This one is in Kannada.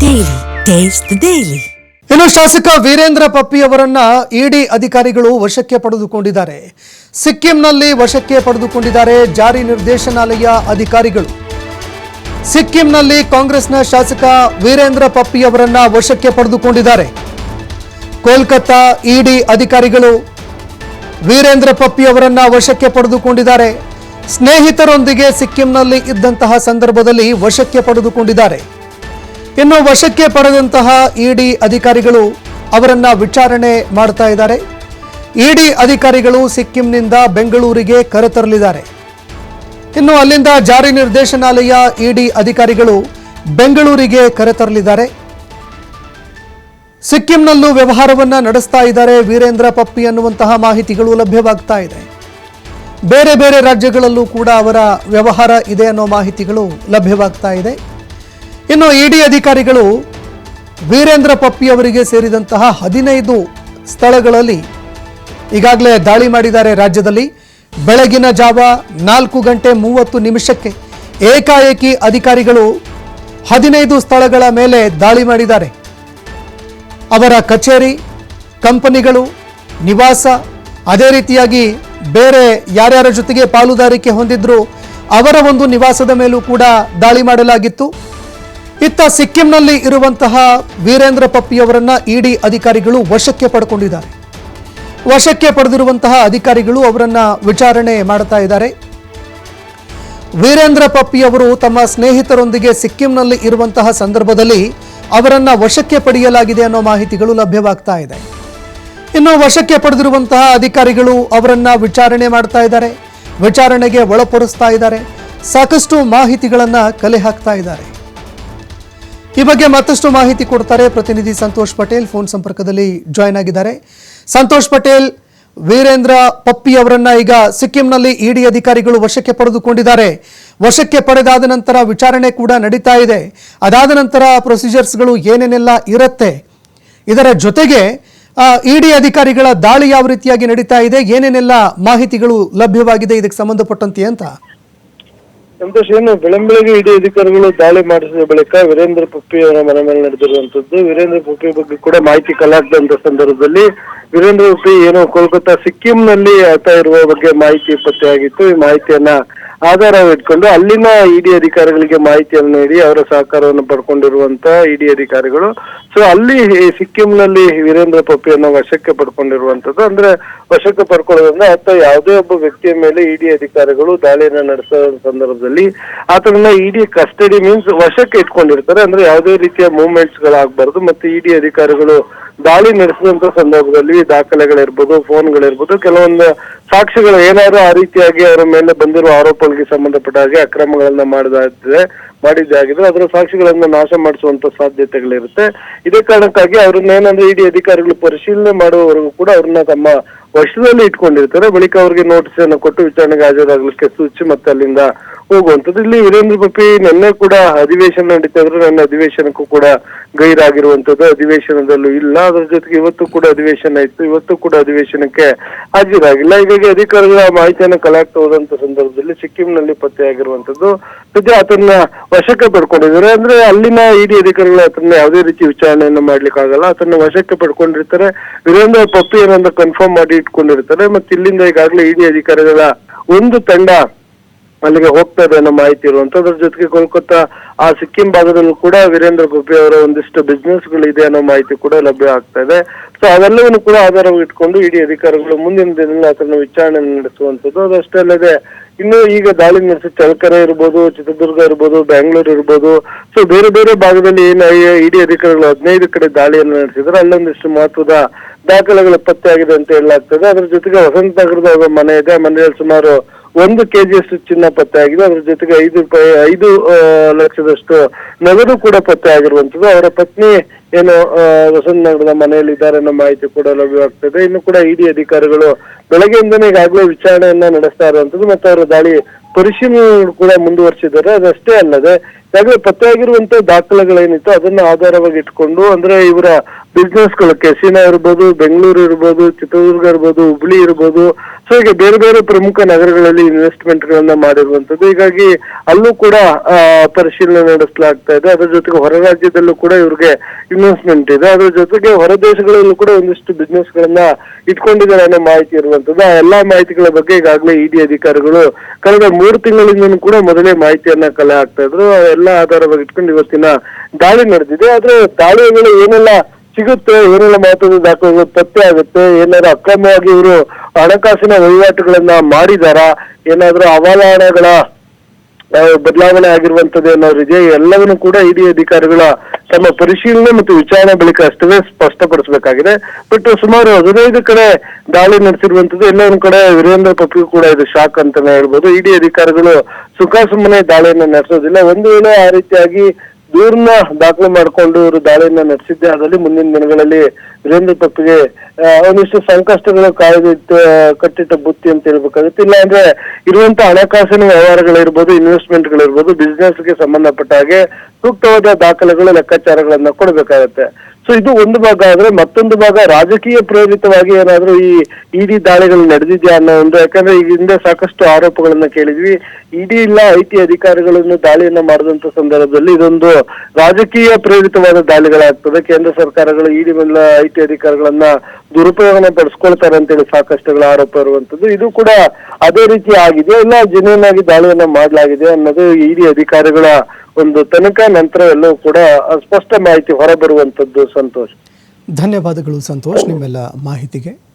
Daily. Taste daily. ಇನ್ನು ಶಾಸಕ ವೀರೇಂದ್ರ ಪಪ್ಪಿ ಅವರನ್ನ ಇಡಿ ಅಧಿಕಾರಿಗಳು ವಶಕ್ಕೆ ಪಡೆದುಕೊಂಡಿದ್ದಾರೆ ಸಿಕ್ಕಿಂನಲ್ಲಿ ವಶಕ್ಕೆ ಪಡೆದುಕೊಂಡಿದ್ದಾರೆ ಜಾರಿ ನಿರ್ದೇಶನಾಲಯ ಅಧಿಕಾರಿಗಳು ಸಿಕ್ಕಿಂನಲ್ಲಿ ಕಾಂಗ್ರೆಸ್ನ ಶಾಸಕ ವೀರೇಂದ್ರ ಪಪ್ಪಿ ಅವರನ್ನ ವಶಕ್ಕೆ ಪಡೆದುಕೊಂಡಿದ್ದಾರೆ ಕೋಲ್ಕತ್ತಾ ಇಡಿ ಅಧಿಕಾರಿಗಳು ವೀರೇಂದ್ರ ಪಪ್ಪಿ ಅವರನ್ನ ವಶಕ್ಕೆ ಪಡೆದುಕೊಂಡಿದ್ದಾರೆ ಸ್ನೇಹಿತರೊಂದಿಗೆ ಸಿಕ್ಕಿಂನಲ್ಲಿ ಇದ್ದಂತಹ ಸಂದರ್ಭದಲ್ಲಿ ವಶಕ್ಕೆ ಪಡೆದುಕೊಂಡಿದ್ದಾರೆ ಇನ್ನು ವಶಕ್ಕೆ ಪಡೆದಂತಹ ಇಡಿ ಅಧಿಕಾರಿಗಳು ಅವರನ್ನ ವಿಚಾರಣೆ ಮಾಡ್ತಾ ಇದ್ದಾರೆ. ಇಡಿ ಅಧಿಕಾರಿಗಳು ಸಿಕ್ಕಿಂನಿಂದ ಬೆಂಗಳೂರಿಗೆ ಕರೆತರಲಿದ್ದಾರೆ. ಇನ್ನು ಅಲ್ಲಿಂದ ಜಾರಿ ನಿರ್ದೇಶನಾಲಯ ಇಡಿ ಅಧಿಕಾರಿಗಳು ಬೆಂಗಳೂರಿಗೆ ಕರೆತರಲಿದ್ದಾರೆ. ಸಿಕ್ಕಿಂನಲ್ಲೂ ವ್ಯವಹಾರವನ್ನ ನಡೆಸ್ತಾ ಇದ್ದಾರೆ ವೀರೇಂದ್ರ ಪಪ್ಪಿ ಅನ್ನುವಂತಹ ಮಾಹಿತಿಗಳು ಲಭ್ಯವಾಗ್ತಾ ಇದೆ. ಬೇರೆ ಬೇರೆ ರಾಜ್ಯಗಳಲ್ಲೂ ಕೂಡ ಅವರ ವ್ಯವಹಾರ ಇದೆ ಅನ್ನೋ ಮಾಹಿತಿಗಳು ಲಭ್ಯವಾಗ್ತಾ ಇದೆ. ಇನ್ನು ಇಡಿ ಅಧಿಕಾರಿಗಳು ವೀರೇಂದ್ರ ಪಪ್ಪಿ ಅವರಿಗೆ ಸೇರಿದಂತಹ ಹದಿನೈದು ಸ್ಥಳಗಳಲ್ಲಿ ಈಗಾಗಲೇ ದಾಳಿ ಮಾಡಿದ್ದಾರೆ ರಾಜ್ಯದಲ್ಲಿ. ಬೆಳಗಿನ ಜಾವ ನಾಲ್ಕು ಗಂಟೆ ಮೂವತ್ತು ನಿಮಿಷಕ್ಕೆ ಏಕಾಏಕಿ ಅಧಿಕಾರಿಗಳು ಹದಿನೈದು ಸ್ಥಳಗಳ ಮೇಲೆ ದಾಳಿ ಮಾಡಿದ್ದಾರೆ. ಅವರ ಕಚೇರಿ, ಕಂಪನಿಗಳು, ನಿವಾಸ, ಅದೇ ರೀತಿಯಾಗಿ ಬೇರೆ ಯಾರ್ಯಾರ ಜೊತೆಗೆ ಪಾಲುದಾರಿಕೆ ಹೊಂದಿದ್ರು ಅವರ ಒಂದು ನಿವಾಸದ ಮೇಲೂ ಕೂಡ ದಾಳಿ ಮಾಡಲಾಗಿತ್ತು. ಇತ್ತ ಸಿಕ್ಕಿಂನಲ್ಲಿ ಇರುವಂತಹ ವೀರೇಂದ್ರ ಪಪ್ಪಿ ಅವರನ್ನ ಇಡಿ ಅಧಿಕಾರಿಗಳು ವಶಕ್ಕೆ ಪಡ್ಕೊಂಡಿದ್ದಾರೆ. ವಶಕ್ಕೆ ಪಡೆದಿರುವಂತಹ ಅಧಿಕಾರಿಗಳು ಅವರನ್ನ ವಿಚಾರಣೆ ಮಾಡ್ತಾ ಇದ್ದಾರೆ. ವೀರೇಂದ್ರ ಪಪ್ಪಿಯವರು ತಮ್ಮ ಸ್ನೇಹಿತರೊಂದಿಗೆ ಸಿಕ್ಕಿಂನಲ್ಲಿ ಇರುವಂತಹ ಸಂದರ್ಭದಲ್ಲಿ ಅವರನ್ನ ವಶಕ್ಕೆ ಪಡೆಯಲಾಗಿದೆ ಅನ್ನೋ ಮಾಹಿತಿಗಳು ಲಭ್ಯವಾಗ್ತಾ ಇದೆ. ಇನ್ನು ವಶಕ್ಕೆ ಪಡೆದಿರುವಂತಹ ಅಧಿಕಾರಿಗಳು ಅವರನ್ನ ವಿಚಾರಣೆ ಮಾಡ್ತಾ ಇದ್ದಾರೆ, ವಿಚಾರಣೆಗೆ ಒಳಪಡಿಸ್ತಾ ಇದ್ದಾರೆ, ಸಾಕಷ್ಟು ಮಾಹಿತಿಗಳನ್ನು ಕಲೆ ಹಾಕ್ತಾ ಇದ್ದಾರೆ. ಈ ಬಗ್ಗೆ ಮತ್ತಷ್ಟು ಮಾಹಿತಿ ಕೊಡ್ತಾರೆ ಪ್ರತಿನಿಧಿ ಸಂತೋಷ್ ಪಟೇಲ್. ಫೋನ್ ಸಂಪರ್ಕದಲ್ಲಿ ಜಾಯ್ನ್ ಆಗಿದ್ದಾರೆ. ಸಂತೋಷ್ ಪಟೇಲ್, ವೀರೇಂದ್ರ ಪಪ್ಪಿ ಅವರನ್ನ ಈಗ ಸಿಕ್ಕಿಂನಲ್ಲಿ ಇಡಿ ಅಧಿಕಾರಿಗಳು ವಶಕ್ಕೆ ಪಡೆದುಕೊಂಡಿದ್ದಾರೆ. ವಶಕ್ಕೆ ಪಡೆದಾದ ನಂತರ ವಿಚಾರಣೆ ಕೂಡ ನಡೀತಾ ಇದೆ. ಅದಾದ ನಂತರ ಪ್ರೊಸೀಜರ್ಸ್ಗಳು ಏನೇನೆಲ್ಲ ಇರುತ್ತೆ? ಇದರ ಜೊತೆಗೆ ಇಡಿ ಅಧಿಕಾರಿಗಳ ದಾಳಿ ಯಾವ ರೀತಿಯಾಗಿ ನಡೀತಾ ಇದೆ? ಏನೇನೆಲ್ಲ ಮಾಹಿತಿಗಳು ಲಭ್ಯವಾಗಿದೆ? ಇದಕ್ಕೆ ಸಂಬಂಧಪಟ್ಟಂತೆ ಅಂತ. ಸಂತೋಷ್ ಏನು ಬೆಳಂಬೆಳಗ್ಗೆ ಇಡಿ ಅಧಿಕಾರಿಗಳು ದಾಳಿ ಮಾಡಿಸಿದ ಬಳಿಕ ವೀರೇಂದ್ರ ಪುಪ್ಪಿ ಅವರ ಮನೆ ಮೇಲೆ ನಡೆದಿರುವಂತದ್ದು ವೀರೇಂದ್ರ ಪುಪ್ಪಿ ಬಗ್ಗೆ ಕೂಡ ಮಾಹಿತಿ ಕಲಾಗ್ದಂತ ಸಂದರ್ಭದಲ್ಲಿ ವೀರೇಂದ್ರ ಪುಪ್ಪಿ ಏನು ಕೋಲ್ಕತ್ತಾ ಸಿಕ್ಕಿಂನಲ್ಲಿ ಆತ ಇರುವ ಬಗ್ಗೆ ಮಾಹಿತಿ ಪತ್ತೆಯಾಗಿತ್ತು. ಈ ಮಾಹಿತಿಯನ್ನ ಆಧಾರವಿಟ್ಕೊಂಡು ಅಲ್ಲಿನ ಇಡಿ ಅಧಿಕಾರಿಗಳಿಗೆ ಮಾಹಿತಿಯನ್ನು ನೀಡಿ ಅವರ ಸಹಕಾರವನ್ನು ಪಡ್ಕೊಂಡಿರುವಂತ ಇಡಿ ಅಧಿಕಾರಿಗಳು. ಸೊ ಅಲ್ಲಿ ಸಿಕ್ಕಿಂನಲ್ಲಿ ವೀರೇಂದ್ರ ಪಪ್ಪಿಯನ್ನು ವಶಕ್ಕೆ ಪಡ್ಕೊಂಡಿರುವಂತದ್ದು. ಅಂದ್ರೆ ವಶಕ್ಕೆ ಪಡ್ಕೊಳ್ಳೋದ್ರಿಂದ ಆತ ಯಾವುದೇ ಒಬ್ಬ ವ್ಯಕ್ತಿಯ ಮೇಲೆ ಇಡಿ ಅಧಿಕಾರಿಗಳು ದಾಳಿಯನ್ನು ನಡೆಸೋ ಸಂದರ್ಭದಲ್ಲಿ ಆತನನ್ನ ಇಡಿ ಕಸ್ಟಡಿ ಮೀನ್ಸ್ ವಶಕ್ಕೆ ಇಟ್ಕೊಂಡಿರ್ತಾರೆ. ಅಂದ್ರೆ ಯಾವುದೇ ರೀತಿಯ ಮೂವ್ಮೆಂಟ್ಸ್ ಗಳಾಗಬಾರ್ದು. ಮತ್ತೆ ಇಡಿ ಅಧಿಕಾರಿಗಳು ದಾಳಿ ನಡೆಸಿದಂತ ಸಂದರ್ಭದಲ್ಲಿ ದಾಖಲೆಗಳಿರ್ಬೋದು, ಫೋನ್ಗಳಿರ್ಬೋದು, ಕೆಲವೊಂದು ಸಾಕ್ಷಿಗಳು ಏನಾದ್ರು ಆ ರೀತಿಯಾಗಿ ಅವರ ಮೇಲೆ ಬಂದಿರುವ ಆರೋಪಗಳಿಗೆ ಸಂಬಂಧಪಟ್ಟ ಹಾಗೆ ಅಕ್ರಮಗಳನ್ನ ಮಾಡಿದಾದ್ರೆ ಮಾಡಿದ್ದಾಗಿದ್ರೆ ಅದರ ಸಾಕ್ಷಿಗಳನ್ನ ನಾಶ ಮಾಡಿಸುವಂತ ಸಾಧ್ಯತೆಗಳಿರುತ್ತೆ. ಇದೇ ಕಾರಣಕ್ಕಾಗಿ ಅವ್ರನ್ನ ಏನಂದ್ರೆ ಇಡಿ ಅಧಿಕಾರಿಗಳು ಪರಿಶೀಲನೆ ಮಾಡುವವರೆಗೂ ಕೂಡ ಅವ್ರನ್ನ ತಮ್ಮ ವಶದಲ್ಲಿ ಇಟ್ಕೊಂಡಿರ್ತಾರೆ. ಬಳಿಕ ಅವರಿಗೆ ನೋಟಿಸ್ ಅನ್ನು ಕೊಟ್ಟು ವಿಚಾರಣೆಗೆ ಹಾಜರಾಗಲಿಕ್ಕೆ ಸೂಚಿ ಮತ್ತೆ ಅಲ್ಲಿಂದ ಹೋಗುವಂಥದ್ದು. ಇಲ್ಲಿ ವೀರೇಂದ್ರ ಪಪ್ಪಿ ನಿನ್ನೆ ಕೂಡ ಅಧಿವೇಶನ ನಡೀತಾ ನನ್ನ ಅಧಿವೇಶನಕ್ಕೂ ಕೂಡ ಗೈರಾಗಿರುವಂತದ್ದು ಅಧಿವೇಶನದಲ್ಲೂ ಇಲ್ಲ. ಅದರ ಜೊತೆಗೆ ಇವತ್ತು ಕೂಡ ಅಧಿವೇಶನ ಇತ್ತು. ಇವತ್ತು ಕೂಡ ಅಧಿವೇಶನಕ್ಕೆ ಹಾಜರಾಗಿಲ್ಲ. ಹೀಗಾಗಿ ಅಧಿಕಾರಿಗಳ ಮಾಹಿತಿಯನ್ನು ಕಲೆಕ್ಟ್ ಹೋದಂತ ಸಂದರ್ಭದಲ್ಲಿ ಸಿಕ್ಕಿಂನಲ್ಲಿ ಪತ್ತೆಯಾಗಿರುವಂತದ್ದು ಸದ್ಯ ಆತನ್ನ ವಶಕ್ಕೆ ಪಡ್ಕೊಂಡಿದ್ದಾರೆ. ಅಂದ್ರೆ ಅಲ್ಲಿನ ಇಡಿ ಅಧಿಕಾರಿಗಳು ಅದನ್ನ ಯಾವುದೇ ರೀತಿ ವಿಚಾರಣೆಯನ್ನು ಮಾಡ್ಲಿಕ್ಕೆ ಆಗಲ್ಲ ಅದನ್ನ ವಶಕ್ಕೆ ಪಡ್ಕೊಂಡಿರ್ತಾರೆ. ವೀರೇಂದ್ರ ಪಪ್ಪಿ ಏನಂತ ಕನ್ಫರ್ಮ್ ಮಾಡಿ ಇಟ್ಕೊಂಡಿರ್ತಾರೆ. ಮತ್ತೆ ಇಲ್ಲಿಂದ ಈಗಾಗಲೇ ಇಡಿ ಅಧಿಕಾರಿಗಳ ಒಂದು ತಂಡ ಅಲ್ಲಿಗೆ ಹೋಗ್ತಾ ಇದೆ ಅನ್ನೋ ಮಾಹಿತಿ ಇರುವಂತದ್ರ ಜೊತೆಗೆ ಕೋಲ್ಕತ್ತಾ ಆ ಸಿಕ್ಕಿಂ ಭಾಗದಲ್ಲೂ ಕೂಡ ವೀರೇಂದ್ರ ಗುಬ್ಬಿ ಅವರ ಒಂದಿಷ್ಟು ಬಿಸ್ನೆಸ್ಗಳು ಇದೆ ಅನ್ನೋ ಮಾಹಿತಿ ಕೂಡ ಲಭ್ಯ ಆಗ್ತಾ ಇದೆ. ಸೊ ಅವೆಲ್ಲವನ್ನು ಕೂಡ ಆಧಾರವಾಗಿ ಇಟ್ಕೊಂಡು ಇಡೀ ಅಧಿಕಾರಿಗಳು ಮುಂದಿನ ದಿನದಲ್ಲಿ ಅದನ್ನು ವಿಚಾರಣೆ ನಡೆಸುವಂತದ್ದು. ಅದಷ್ಟೇ ಅಲ್ಲದೆ, ಇನ್ನು ಈಗ ದಾಳಿ ನಡೆಸಿ ಚಳಕೆರೆ ಇರ್ಬೋದು, ಚಿತ್ರದುರ್ಗ ಇರ್ಬೋದು, ಬ್ಯಾಂಗ್ಳೂರ್ ಇರ್ಬೋದು ಸೊ ಬೇರೆ ಬೇರೆ ಭಾಗದಲ್ಲಿ ಏನು ಇಡಿ ಅಧಿಕಾರಿಗಳು ಹದಿನೈದು ಕಡೆ ದಾಳಿಯನ್ನು ನಡೆಸಿದ್ರೆ ಅಲ್ಲೊಂದಿಷ್ಟು ಮಹತ್ವದ ದಾಖಲೆಗಳು ಪತ್ತೆಯಾಗಿದೆ ಅಂತ ಹೇಳಲಾಗ್ತದೆ. ಅದ್ರ ಜೊತೆಗೆ ವಸಂತ ನಗರದ ಮನೆ ಇದೆ. ಮನೆಯಲ್ಲಿ ಸುಮಾರು ಒಂದು ಕೆಜಿಯಷ್ಟು ಚಿನ್ನ ಪತ್ತೆ ಆಗಿದೆ. ಅದ್ರ ಜೊತೆಗೆ ಐದು ರೂಪಾಯಿ ಐದು ಲಕ್ಷದಷ್ಟು ನಗದು ಕೂಡ ಪತ್ತೆ ಆಗಿರುವಂತದ್ದು ಅವರ ಪತ್ನಿ ಏನು ಆ, ವಸಂತ ನಗರದ ಮನೆಯಲ್ಲಿ ಇದ್ದಾರೆ ಅನ್ನೋ ಮಾಹಿತಿ ಕೂಡ ಲಭ್ಯವಾಗ್ತದೆ ಇನ್ನು ಕೂಡ ಇಡಿ ಅಧಿಕಾರಿಗಳು ಬೆಳಗ್ಗೆಯಿಂದನೇ ಈಗಾಗಲೇ ವಿಚಾರಣೆಯನ್ನ ನಡೆಸ್ತಾ ಇರುವಂತದ್ದು ಮತ್ತೆ ಅವರ ದಾಳಿ ಪರಿಶೀಲನೆ ಕೂಡ ಮುಂದುವರಿಸಿದ್ದಾರೆ. ಅದಷ್ಟೇ ಅಲ್ಲದೆ ಈಗಾಗಲೇ ಪತ್ತೆಯಾಗಿರುವಂತ ದಾಖಲೆಗಳೇನಿತ್ತು ಅದನ್ನ ಆಧಾರವಾಗಿ ಇಟ್ಕೊಂಡು ಅಂದ್ರೆ ಇವರ ಬಿಸ್ನೆಸ್ಗಳು ಕೆಸಿನೋ ಇರ್ಬೋದು ಬೆಂಗಳೂರು ಇರ್ಬೋದು ಚಿತ್ರದುರ್ಗ ಇರ್ಬೋದು ಹುಬ್ಳಿ ಇರ್ಬೋದು. ಸೊ ಹೀಗೆ ಬೇರೆ ಬೇರೆ ಪ್ರಮುಖ ನಗರಗಳಲ್ಲಿ ಇನ್ವೆಸ್ಟ್ಮೆಂಟ್ ಗಳನ್ನ ಮಾಡಿರುವಂತದ್ದು ಹೀಗಾಗಿ ಅಲ್ಲೂ ಕೂಡ ಪರಿಶೀಲನೆ ನಡೆಸಲಾಗ್ತಾ ಇದೆ. ಅದ್ರ ಜೊತೆಗೆ ಹೊರ ರಾಜ್ಯದಲ್ಲೂ ಕೂಡ ಇವ್ರಿಗೆ ಇನ್ವೆಸ್ಟ್ಮೆಂಟ್ ಇದೆ. ಅದ್ರ ಜೊತೆಗೆ ಹೊರ ದೇಶಗಳಲ್ಲೂ ಕೂಡ ಒಂದಿಷ್ಟು ಬಿಸ್ನೆಸ್ ಗಳನ್ನ ಇಟ್ಕೊಂಡಿದ್ದಾರೆ ಅನ್ನೋ ಮಾಹಿತಿ ಇರುವಂತದ್ದು ಆ ಎಲ್ಲಾ ಮಾಹಿತಿಗಳ ಬಗ್ಗೆ ಈಗಾಗಲೇ ಇಡಿ ಅಧಿಕಾರಿಗಳು ಕಳೆದ ಮೂರು ತಿಂಗಳಿಂದನೂ ಕೂಡ ಮೊದಲೇ ಮಾಹಿತಿಯನ್ನ ಕಲೆ ಹಾಕ್ತಾ ಇದ್ರು. ಎಲ್ಲ ಆಧಾರವಾಗಿ ಇಟ್ಕೊಂಡು ಇವತ್ತಿನ ದಾಳಿ ನಡೆದಿದೆ. ಆದ್ರೆ ದಾಳಿಗಳು ಏನೆಲ್ಲ ಸಿಗುತ್ತೆ ಏನೆಲ್ಲ ಮಹತ್ವದ ದಾಖಲೆಗಳು ಪತ್ತೆ ಆಗುತ್ತೆ. ಏನಾದ್ರು ಅಕ್ರಮವಾಗಿ ಇವರು ಹಣಕಾಸಿನ ವಹಿವಾಟುಗಳನ್ನ ಮಾಡಿದಾರ? ಏನಾದ್ರೂ ಹವಾಲಾಣಗಳ ಬದಲಾವಣೆ ಆಗಿರುವಂತದ್ದು ಏನಾದ್ರು ಎಲ್ಲವನ್ನೂ ಕೂಡ ಇಡಿ ಅಧಿಕಾರಿಗಳ ತಮ್ಮ ಪರಿಶೀಲನೆ ಮತ್ತು ವಿಚಾರಣೆ ಬಳಿಕ ಅಷ್ಟವೇ ಸ್ಪಷ್ಟಪಡಿಸಬೇಕಾಗಿದೆ. ಬಟ್ ಸುಮಾರು ಹದಿನೈದು ಕಡೆ ದಾಳಿ ನಡೆಸಿರುವಂತದ್ದು ಎಲ್ಲ ಒಂದ್ ಕಡೆ ವೀರೇಂದ್ರ ಪಪ್ಪಿಗೂ ಕೂಡ ಇದು ಶಾಕ್ ಅಂತಾನೆ ಹೇಳ್ಬೋದು. ಇಡಿ ಅಧಿಕಾರಿಗಳು ಸುಖಾಸುಮ್ಮನೆ ದಾಳಿಯನ್ನ ನಡೆಸೋದಿಲ್ಲ. ಒಂದು ವೇಳೆ ಆ ರೀತಿಯಾಗಿ ದೂರನ್ನ ದಾಖಲೆ ಮಾಡಿಕೊಂಡು ಇವರು ದಾಳಿಯನ್ನ ನಡೆಸಿದ್ದೆ. ಅದರಲ್ಲಿ ಮುಂದಿನ ದಿನಗಳಲ್ಲಿ ವೀರೇಂದ್ರ ತಪ್ಪಿಗೆ ಒಂದಿಷ್ಟು ಸಂಕಷ್ಟಗಳು ಕಾಯ್ದಿಟ್ಟು ಕಟ್ಟಿಟ್ಟ ಬುತ್ತಿ ಅಂತ ಹೇಳ್ಬೇಕಾಗುತ್ತೆ. ಇಲ್ಲ ಅಂದ್ರೆ ಇರುವಂತ ಹಣಕಾಸಿನ ವ್ಯವಹಾರಗಳಿರ್ಬೋದು ಇನ್ವೆಸ್ಟ್ಮೆಂಟ್ ಗಳಿರ್ಬೋದು ಬಿಸ್ನೆಸ್ಗೆ ಸಂಬಂಧಪಟ್ಟ ಹಾಗೆ ಸೂಕ್ತವಾದ ದಾಖಲೆಗಳು, ಲೆಕ್ಕಾಚಾರಗಳನ್ನ ಕೊಡಬೇಕಾಗತ್ತೆ. ಸೊ ಇದು ಒಂದು ಭಾಗ. ಆದ್ರೆ ಮತ್ತೊಂದು ಭಾಗ ರಾಜಕೀಯ ಪ್ರೇರಿತವಾಗಿ ಏನಾದ್ರೂ ಈ ಇಡಿ ದಾಳಿಗಳು ನಡೆದಿದೆಯಾ ಅನ್ನೋ ಒಂದು, ಯಾಕಂದ್ರೆ ಈ ಹಿಂದೆ ಸಾಕಷ್ಟು ಆರೋಪಗಳನ್ನ ಕೇಳಿದ್ವಿ. ಇಡಿ ಇಲ್ಲ, ಐಟಿ ಅಧಿಕಾರಿಗಳನ್ನು ದಾಳಿಯನ್ನ ಮಾಡಿದಂತ ಸಂದರ್ಭದಲ್ಲಿ ಇದೊಂದು ರಾಜಕೀಯ ಪ್ರೇರಿತವಾದ ದಾಳಿಗಳಾಗ್ತದೆ. ಕೇಂದ್ರ ಸರ್ಕಾರಗಳು ಇಡಿ ಮೇಲೆ ಐಟಿ ಅಧಿಕಾರಿಗಳನ್ನ ದುರುಪಯೋಗನ ಪಡಿಸ್ಕೊಳ್ತಾರೆ ಅಂತೇಳಿ ಸಾಕಷ್ಟುಗಳ ಆರೋಪ ಇರುವಂತದ್ದು. ಇದು ಕೂಡ ಅದೇ ರೀತಿ ಆಗಿದೆ. ಇಲ್ಲ ಜೆನ್ಯೂನ್ ಆಗಿ ದಾಳಿಯನ್ನ ಮಾಡಲಾಗಿದೆ ಅನ್ನೋದು ಇಡಿ ಅಧಿಕಾರಿಗಳ ಒಂದು ತನಿಖಾ ನಂತರ ಎಲ್ಲವೂ ಕೂಡ ಸ್ಪಷ್ಟ ಮಾಹಿತಿ ಹೊರಬರುವಂತದ್ದು ಸಂತೋಷ್. ಧನ್ಯವಾದಗಳು ಸಂತೋಷ್ ನಿಮ್ಮೆಲ್ಲ ಮಾಹಿತಿಗೆ.